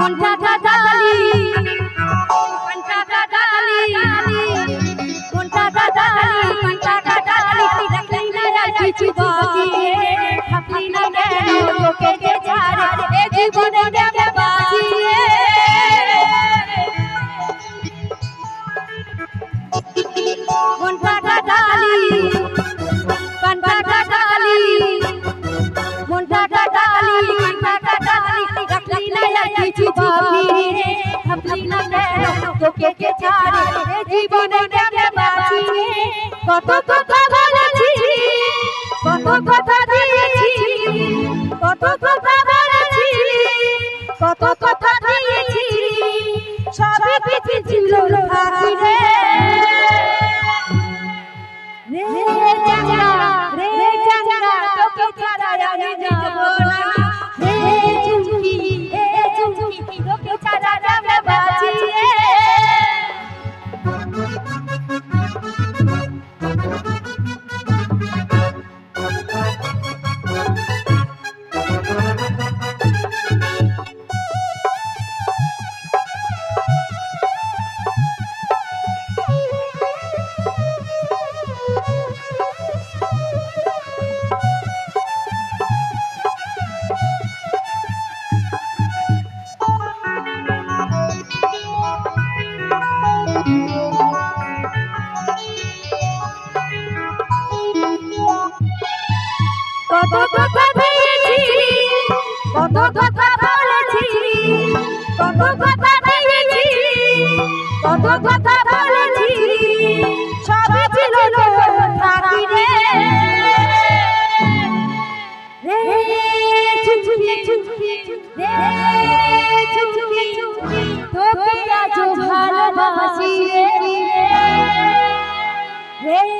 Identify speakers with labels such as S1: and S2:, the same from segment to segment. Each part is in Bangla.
S1: মনটা দাদা কত কথা বলেছি কত কথা দিয়েছি কত কথা বলেছি কত কথা কত কথা ভেবেছি কত কথা বলেছি, কত কথা ভেবেছি কত কথা বলেছি, সবই ছিল থাকি রে রে চুপি চুপি, রে চুপি চুপি, তোকে আজ ভালোবাসি রে। রে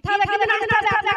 S1: 他在
S2: 他在跟他在跟他在他在跟他在